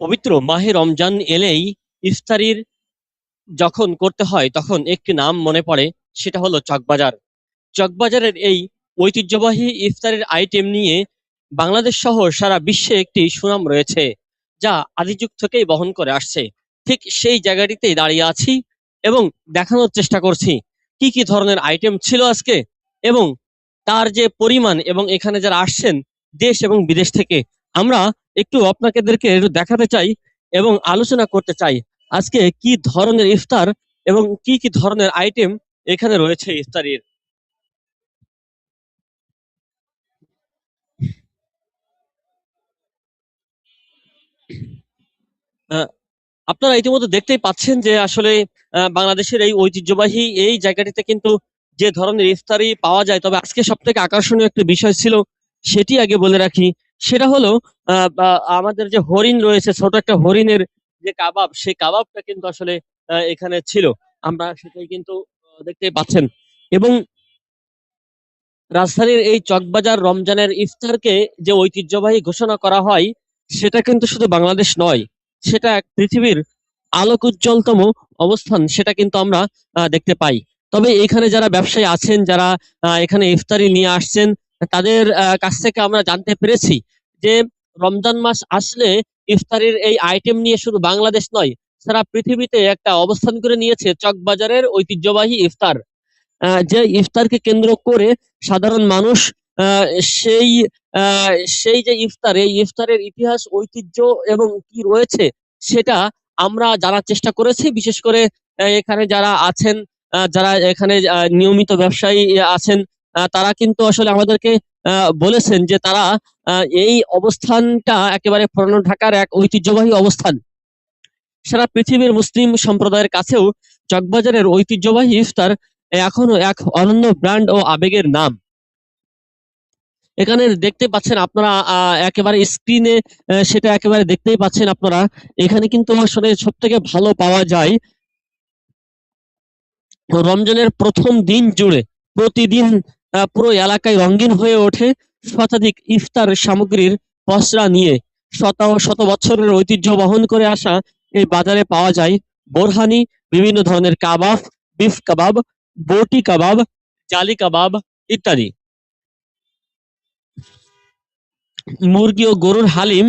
পবিত্র মাহে রমজান এলেই ইফতারির যখন করতে হয়, তখন একটি নাম মনে পড়ে, সেটা হলো চকবাজার। চকবাজারের এই ঐতিহ্যবাহী ইফতারের আইটেম নিয়ে বাংলাদেশ সহ সারা বিশ্বে একটি সুনাম রয়েছে, যা আদিযুগ থেকেই বহন করে আসছে। ঠিক সেই জায়গাটিতেই দাঁড়িয়ে আছি এবং দেখানোর চেষ্টা করছি, কি কি ধরনের আইটেম ছিল আজকে এবং তার যে পরিমাণ এবং এখানে যারা আসছেন দেশ এবং বিদেশ থেকে আমরা একটু আপনাদেরকে দেখাতে চাই এবং আলোচনা করতে চাই। আজকে কি ধরনের ইফতার এবং কি কি ধরনের আইটেম এখানে রয়েছে ইফতারির? আপনারা ইতিমধ্যে দেখতেই পাচ্ছেন যে আসলে বাংলাদেশের এই ঐতিহ্যবাহী এই জায়গাটিতে কিন্তু যে ধরনের ইফতারি পাওয়া যায়, তবে আজকে সব থেকে আকর্ষণীয় একটা বিষয় ছিল, সেটি আগে বলে রাখি সেটা হলো আমাদের যে হরিণ রয়েছে, ছোট একটা হরিণের যে কাবাব, সেই কাবাবটা কিন্তু আসলে এখানে ছিল। আমরা সেটাই কিন্তু দেখতে পাচ্ছেন। এবং রাজধানীর এই চকবাজার রমজানের ইফতারকে যে ঐতিহ্যবাহী ঘোষণা করা হয়, সেটা কিন্তু শুধু বাংলাদেশ নয়, সেটা এক পৃথিবীর আলোক উজ্জ্বলতম অবস্থান, সেটা কিন্তু আমরা দেখতে পাই। তবে এখানে যারা ব্যবসায়ী আছেন, যারা এখানে ইফতারি নিয়ে আসছেন, তাদের কাছ থেকে আমরা জানতে পেরেছি যে রমজান মাস আসলে ইফতারির এই আইটেম নিয়ে শুধু বাংলাদেশ নয়, সারা পৃথিবীতে একটা অবস্থান করে নিয়েছে চকবাজারের ঐতিহ্যবাহী ইফতার। যে ইফতারকে কেন্দ্র করে সাধারণ মানুষ সেই সেই যে ইফতার, এই ইফতারের ইতিহাস, ঐতিহ্য এবং কি রয়েছে সেটা আমরা জানার চেষ্টা করেছি। বিশেষ করে এখানে যারা আছেন যারা এখানে নিয়মিত ব্যবসায়ী আছেন তারা কিন্তু আসলে আমাদেরকে বলেছেন যে তারা এই অবস্থানটা একেবারে পুরানো ঢাকার এক ঐতিহ্যবাহী অবস্থান। সারা পৃথিবীর মুসলিম সম্প্রদায়ের কাছেও চকবাজারের ঐতিহ্যবাহী ইফতার এখনও এক অনন্য ব্র্যান্ড ও আবেগের নাম। এখানে দেখতে পাচ্ছেন আপনারা একেবারে স্ক্রিনে সেটা একেবারে দেখতেই পাচ্ছেন আপনারা। এখানে কিন্তু আসলে সব থেকে ভালো পাওয়া যায় রমজানের প্রথম দিন জুড়ে, প্রতিদিন পুরো এলাকায় রঙিন হয়ে ওঠে শতাধিক ইফতার সামগ্রীর পসরা নিয়ে। শত শত বছরের ঐতিহ্য বহন করে আসা এই বাজারে পাওয়া যায় বোরহানি, বিভিন্ন ধরনের কাবাব, বিফ কাবাব, বটি কাবাব, জালি কাবাব ইত্যাদি। মুরগি ও গরুর হালিম,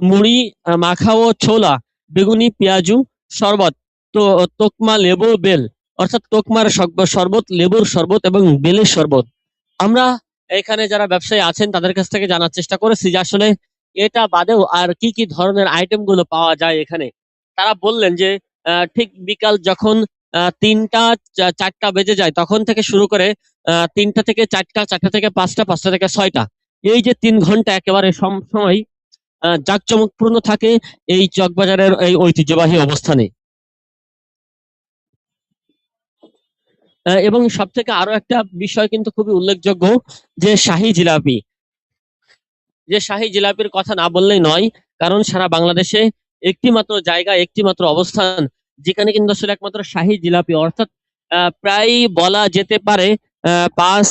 মুড়ি, মাখা ও ছোলা, বেগুনি, পেঁয়াজু, শরবত, তো, তোকমা লেবু, বেল, অর্থাৎ তোকমার শরবত, লেবুর শরবত এবং বেলের শরবত। আমরা এখানে যারা ব্যবসায়ী আছেন তাদের কাছ থেকে জানার চেষ্টা করেছি যে আসলে এটা বাদেও আর কি কি ধরনের আইটেমগুলো পাওয়া যায় এখানে। তারা বললেন যে ঠিক বিকাল যখন তিনটা চারটা বেজে যায় তখন থেকে শুরু করে তিনটা থেকে চারটা চারটা থেকে পাঁচটা পাঁচটা থেকে ছয়টা। এই যে তিন ঘণ্টা একেবারে সময় আহ, জাঁকজমকপূর্ণ থাকে এই চকবাজারের এই ঐতিহ্যবাহী অবস্থানে। এবং সব থেকে আরও একটা বিষয় কিন্তু খুবই উল্লেখযোগ্য যে শাহী জিলাপি। যে শাহী জিলাপির কথা না বললেই নয়, কারণ সারা বাংলাদেশে একটি মাত্র জায়গা একটি মাত্র অবস্থান, যেখানে কিন্তু আসলে একমাত্র শাহী জিলাপি। অর্থাৎ প্রায় বলা যেতে পারে পাঁচ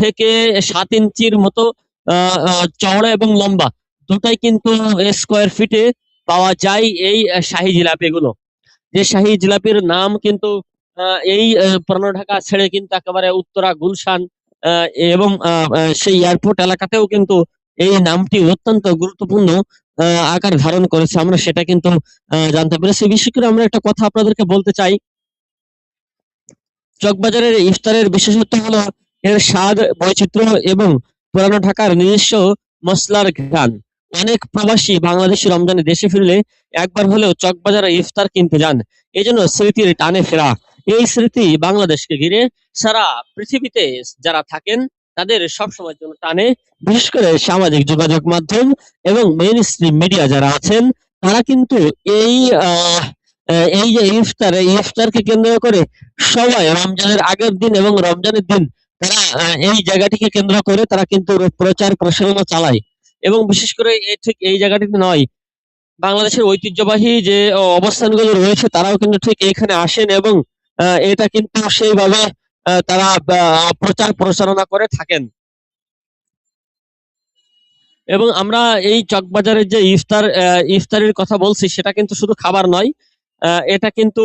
থেকে সাত ইঞ্চির মতো চওড়া এবং লম্বা। দুটাই কিন্তু স্কোয়ার ফিটে পাওয়া যায় এই শাহী জিলাপি গুলো যে শাহী জিলাপির নাম কিন্তু এই পুরানো ঢাকা ছেড়ে কিন্তু একেবারে উত্তরা, গুলশান এবং সেই এয়ারপোর্ট এলাকাতেও কিন্তু এই নামটি অত্যন্ত গুরুত্বপূর্ণ আকার ধারণ করেছে। আমরা সেটা কিন্তু জানতে পেরেছি। বিশেষ করে আমরা একটা কথা আপনাদেরকে বলতে চাই। চকবাজারের ইফতারের বিশেষত্ব হলো এর স্বাদ, বৈচিত্র্য এবং পুরানো ঢাকার নিজস্ব মশলার ঘ্রাণ। অনেক প্রবাসী বাংলাদেশি রমজানে দেশে ফিরলে একবার হলেও চকবাজারে ইফতার কিনতে যান। এই জন্য স্মৃতির টানে ফেরা। এই স্মৃতি বাংলাদেশকে ঘিরে সারা পৃথিবীতে যারা থাকেন, তাদের সব সময়ের জন্য টানে। বিশেষ করে সামাজিক যোগাযোগ মাধ্যম এবং মেইন স্ট্রিম মিডিয়া যারা আছেন, তারা কিন্তু এই এই যে ইফতার, এই ইফতারকে কেন্দ্র করে সবাই রমজানের আগের দিন এবং রমজানের দিন তারা এই জায়গাটিকে কেন্দ্র করে তারা কিন্তু প্রচার প্রসারণা চালায়। এবং বিশেষ করে ঠিক এই জায়গাটিতে নয়, বাংলাদেশের ঐতিহ্যবাহী যে, অবস্থানগুলো রয়েছে, তারাও কিন্তু ঠিক এখানে আসেন এবং এটা কিন্তু সেইভাবে তারা প্রচার প্রসারণা করে থাকেন। এবং আমরা এই চকবাজারের যে ইফতার ইফতারির কথা বলছি, সেটা কিন্তু শুধু খাবার নয় এটা কিন্তু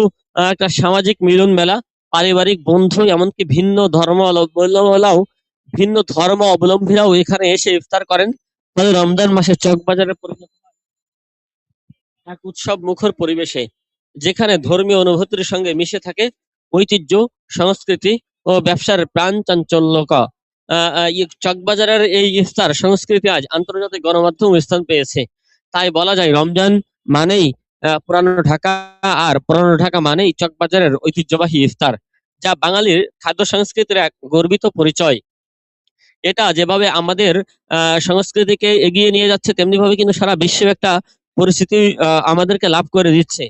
একটা সামাজিক মিলন মেলা, পারিবারিক বন্ধু, এমনকি ভিন্ন ধর্ম অবলম্বীরাও, ভিন্ন ধর্ম অবলম্বীরাও এখানে এসে ইফতার করেন। ফলে রমজান মাসে চকবাজারে পরিণত এক উৎসব মুখর পরিবেশে। যেখানে ধর্মীয় অনুভূতির সঙ্গে মিশে থাকে ঐতিহ্য সংস্কৃতি ও ব্যবসার প্রাণ আহ, চকবাজারের এই ইফতার সংস্কৃতি আজ আন্তর্জাতিক গণমাধ্যম স্থান পেয়েছে। তাই বলা যায় রমজান মানেই পুরানো ঢাকা আর পুরানো ঢাকা মানেই চকবাজারের ঐতিহ্যবাহী ইফতার যা বাঙালির খাদ্য সংস্কৃতির এক গর্বিত পরিচয়। এটা যেভাবে আমাদের সংস্কৃতিকে এগিয়ে নিয়ে যাচ্ছে তেমনি ভাবে কিন্তু সারা বিশ্বে একটা পরিস্থিতি আমাদেরকে লাভ করে দিচ্ছে।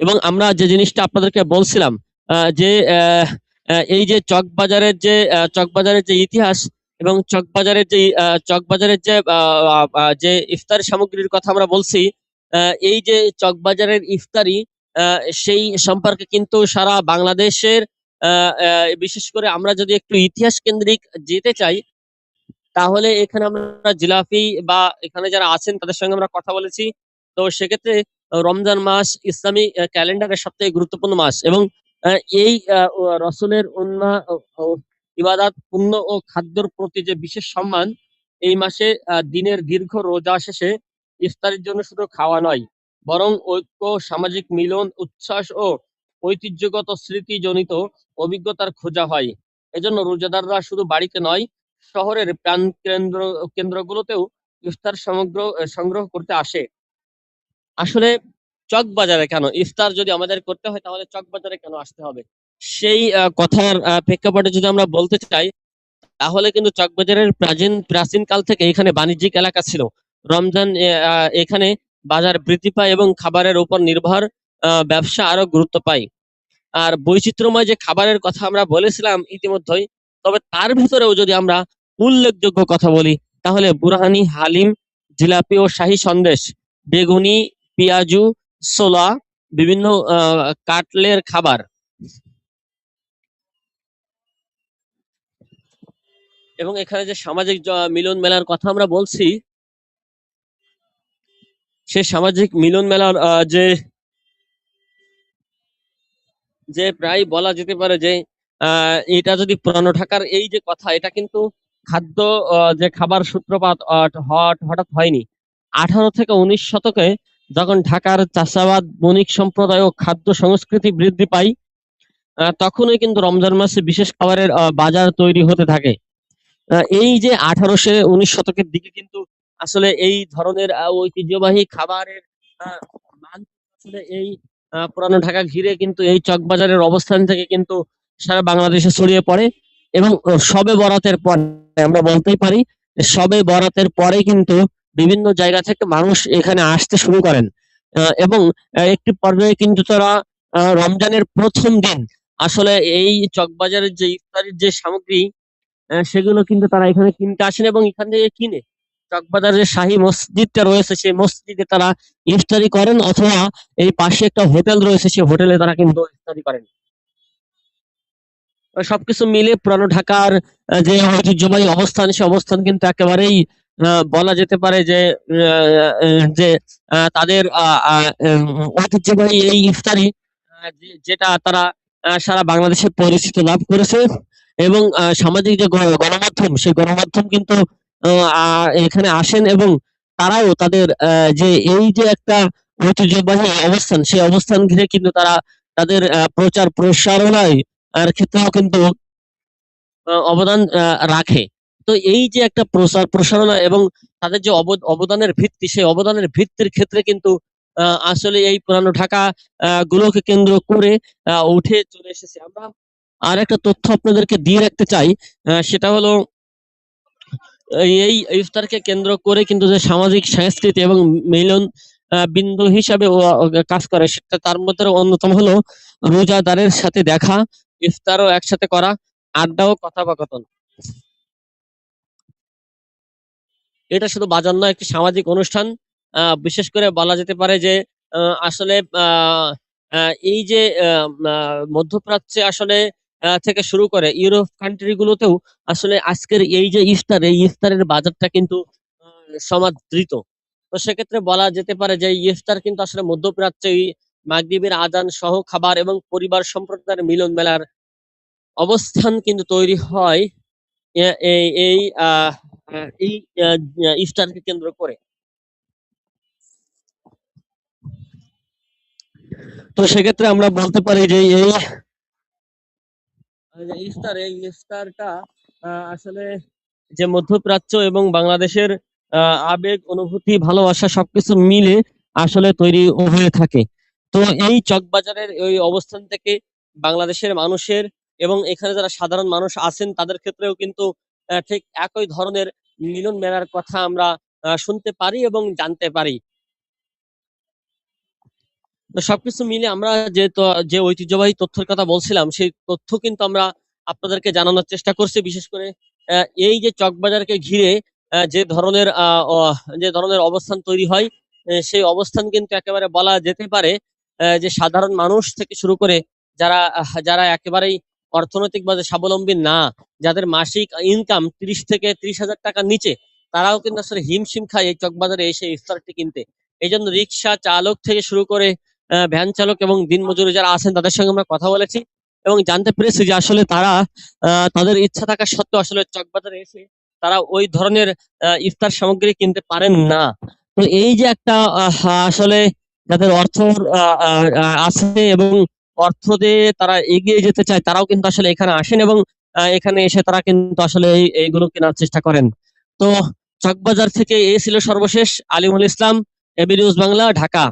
এবং আমরা যে জিনিসটা আপনাদেরকে বলছিলাম যে এই যে চকবাজারের যে চকবাজারের যে ইতিহাস এবং চকবাজারের যে চকবাজারের যে যে ইফতার সামগ্রীর কথা আমরা বলছি এই যে চকবাজারের ইফতারি সেই সম্পর্কে কিন্তু সারা বাংলাদেশের বিশেষ করে আমরা যদি একটু ইতিহাস কেন্দ্রিক যেতে চাই, তাহলে এখানে আমরা জিলাপি বা এখানে যারা আছেন তাদের সঙ্গে আমরা কথা বলেছি। তো সেক্ষেত্রে রমজান মাস ইসলামী ক্যালেন্ডারের সবথেকে গুরুত্বপূর্ণ মাস এবং এই রসুলের ও ইবাদাত, পুণ্য ও খাদ্যর প্রতি যে বিশেষ সম্মান, এই মাসে দিনের দীর্ঘ রোজা শেষে ইফতারের জন্য শুধু খাওয়া নয়, বরং ঐক্য, সামাজিক মিলন, উচ্ছ্বাস ও ঐতিহ্যগত স্মৃতিজনিত অভিজ্ঞতার খোঁজা হয়। এজন্য রোজাদাররা শুধু বাড়িতে নয়, শহরের প্রাণ কেন্দ্র কেন্দ্রগুলোতেও ইফতার সমগ্র সংগ্রহ করতে আসে। আসলে চক বাজারে কেন? ইফতার যদি আমাদের করতে হয়, তাহলে চক বাজারে কেন আসতে হবে? সেই কথার প্রেক্ষাপটে যদি আমরা বলতে চাই, তাহলে কিন্তু চকবাজারের প্রাচীন প্রাচীন কাল থেকে এখানে বাণিজ্যিক এলাকা ছিল। রমজান এখানে বাজার বৃদ্ধি পায় এবং খাবারের উপর নির্ভর ব্যবসা আরও গুরুত্ব পায়। আর বৈচিত্র্যময় যে খাবারের কথা আমরা বলেছিলাম ইতিমধ্যেই, তবে তার ভিতরেও যদি আমরা উল্লেখযোগ্য কথা বলি, তাহলে বুরহানি, হালিম, জিলাপি ও শাহী সন্দেশ, বেগুনি পেঁয়াজু, ছোলা, বিভিন্ন কাটলের খাবার। এবং এখানে যে সামাজিক মিলন মেলার কথা আমরা বলছি, সে সামাজিক মিলন মেলার যে যে প্রায় বলা যেতে পারে যে এটা যদি পুরানো ঢাকার এই যে কথা, এটা কিন্তু খাদ্য যে খাবার সূত্রপাত হঠাৎ হয়নি। আঠারো থেকে উনিশ শতকে যখন ঢাকার চাষাবাদ, বণিক সম্প্রদায় ও খাদ্য সংস্কৃতি বৃদ্ধি পায় তখনই কিন্তু রমজান মাসে বিশেষ খাবারের বাজার তৈরি হতে থাকে। এই যে আঠারোশো উনিশ শতকের দিকে কিন্তু আসলে এই ধরনের ঐতিহ্যবাহী খাবারের মান আসলে এই পুরানো ঢাকা ঘিরে কিন্তু এই চকবাজারের অবস্থান থেকে কিন্তু সারা বাংলাদেশে ছড়িয়ে পড়ে এবং সবে বরাতের পরে আমরা বলতেই পারি সবে বরাতের পরে কিন্তু বিভিন্ন জায়গা থেকে মানুষ এখানে আসতে শুরু করেন। এবং একটি পর্যায়ে কিন্তু তারা রমজানের প্রথম দিন। আসলে এই চকবাজারের যে ইফতারির যে সামগ্রী সেগুলো কিন্তু তারা এখানে কিনতে আসেন এবং এখান থেকে কিনে চকবাজারের শাহী মসজিদটা রয়েছে, সেই মসজিদে তারা ইফতারি করেন অথবা এই পাশে একটা হোটেল রয়েছে, সেই হোটেলে তারা কিন্তু ইফতারি করেন। সবকিছু মিলে পুরানো ঢাকার যে ঐতিহ্যবাহী অবস্থান, সে অবস্থান কিন্তু একেবারেই বলা যেতে পারে যে যে তাদের ঐতিহ্যবাহী এই ইফতারি যেটা তারা সারা বাংলাদেশে পরিচিতি লাভ করেছে এবং সামাজিক যে গণমাধ্যম, সেই গণমাধ্যম কিন্তু এখানে আসেন এবং তারাও তাদের যে এই যে একটা ঐতিহ্যবাহী অবস্থান, সেই অবস্থান ঘিরে কিন্তু তারা তাদের প্রচার প্রসারণায় ক্ষেত্রেও কিন্তু অবদান রাখে। তো এই যে একটা প্রসার, প্রসারণা এবং তাদের যে অবদ- অবদানের ভিত্তি, সেই অবদানের ভিত্তির ক্ষেত্রে কিন্তু আসলে এই পুরানো ঢাকা গুলোকে কেন্দ্র করে উঠে চলে এসেছে। আমরা আর একটা তথ্য আপনাদেরকে দিয়ে রাখতে চাই সেটা হলো, এই ইফতারকে কেন্দ্র করে কিন্তু যে সামাজিক সংস্কৃতি এবং মিলন বিন্দু হিসাবে কাজ করে, সেটা তার মধ্যে অন্যতম হলো রোজাদারের সাথে দেখা, ইফতারও একসাথে করা আড্ডা ও কথোপকথন এটা শুধু বাজার নয়, একটি সামাজিক অনুষ্ঠান। বিশেষ করে বলা যেতে পারে যে আসলে এই যে মধ্যপ্রাচ্যে আসলে থেকে শুরু করে ইউরোপ কান্ট্রি গুলোতেও আসলে আজকের এই যে ইফতার, এই ইফতারের বাজারটা কিন্তু সমাদৃত। তো সেক্ষেত্রে বলা যেতে পারে যে ইফতার কিন্তু আসলে মধ্যপ্রাচ্যে এই মাগরিবের আজান সহ খাবার এবং পরিবার সম্প্রদায়ের মিলন মেলার অবস্থান কিন্তু তৈরি হয়। এই এই এই ইফতারকে কেন্দ্র করে। তো সেক্ষেত্রে আমরা বলতে পারি যে এই ইফতার এই ইফতারটা আসলে যে মধ্যপ্রাচ্য এবং বাংলাদেশের আবেগ, অনুভূতি, ভালোবাসা সবকিছু মিলে আসলে তৈরি হয়ে থাকে। তো এই চকবাজারের ওই অবস্থান থেকে বাংলাদেশের মানুষের এবং এখানে যারা সাধারণ মানুষ আছেন, তাদের ক্ষেত্রেও কিন্তু ঠিক একই ধরনের মিলন মেলার কথা আমরা শুনতে পারি এবং জানতে পারি। সবকিছু মিলে আমরা যে যে ঐতিহ্যবাহী তথ্যের কথা বলছিলাম, সেই তথ্য কিন্তু আমরা আপনাদেরকে জানানোর চেষ্টা করছি। বিশেষ করে এই যে চকবাজারকে ঘিরে যে ধরনের যে ধরনের অবস্থান তৈরি হয় সেই অবস্থান কিন্তু একেবারে বলা যেতে পারে যে সাধারণ মানুষ থেকে শুরু করে যারা যারা একেবারেই অর্থনৈতিকভাবে স্বাবলম্বী না, যাদের মাসিক ইনকাম তিরিশ থেকে ত্রিশ হাজার টাকার নিচে, তারাও কিন্তু আসলে হিমশিম খায় এই চকবাজারে এসে ইফতারটি কিনতে। এই জন্য রিক্সা চালক থেকে শুরু করে ভ্যান চালক এবং দিন দিনমজুরি যারা আছেন, তাদের সঙ্গে আমরা কথা বলেছি এবং জানতে পেরেছি যে আসলে তারা তাদের ইচ্ছা থাকা সত্ত্বেও আসলে চকবাজারে এসে তারা ওই ধরনের ইফতার সামগ্রী কিনতে পারেন না। তো এই যে একটা আসলে যাদের অর্থ আছে এবং অর্থ দিয়ে তারা এগিয়ে যেতে চায়, তারাও কিন্তু আসলে এখানে আসেন এবং এখানে এসে তারা কিন্তু আসলে এইগুলো কেনার চেষ্টা করেন। তো চকবাজার থেকে এ ছিল সর্বশেষ আলিমুল ইসলাম এবি নিউজ বাংলা, ঢাকা।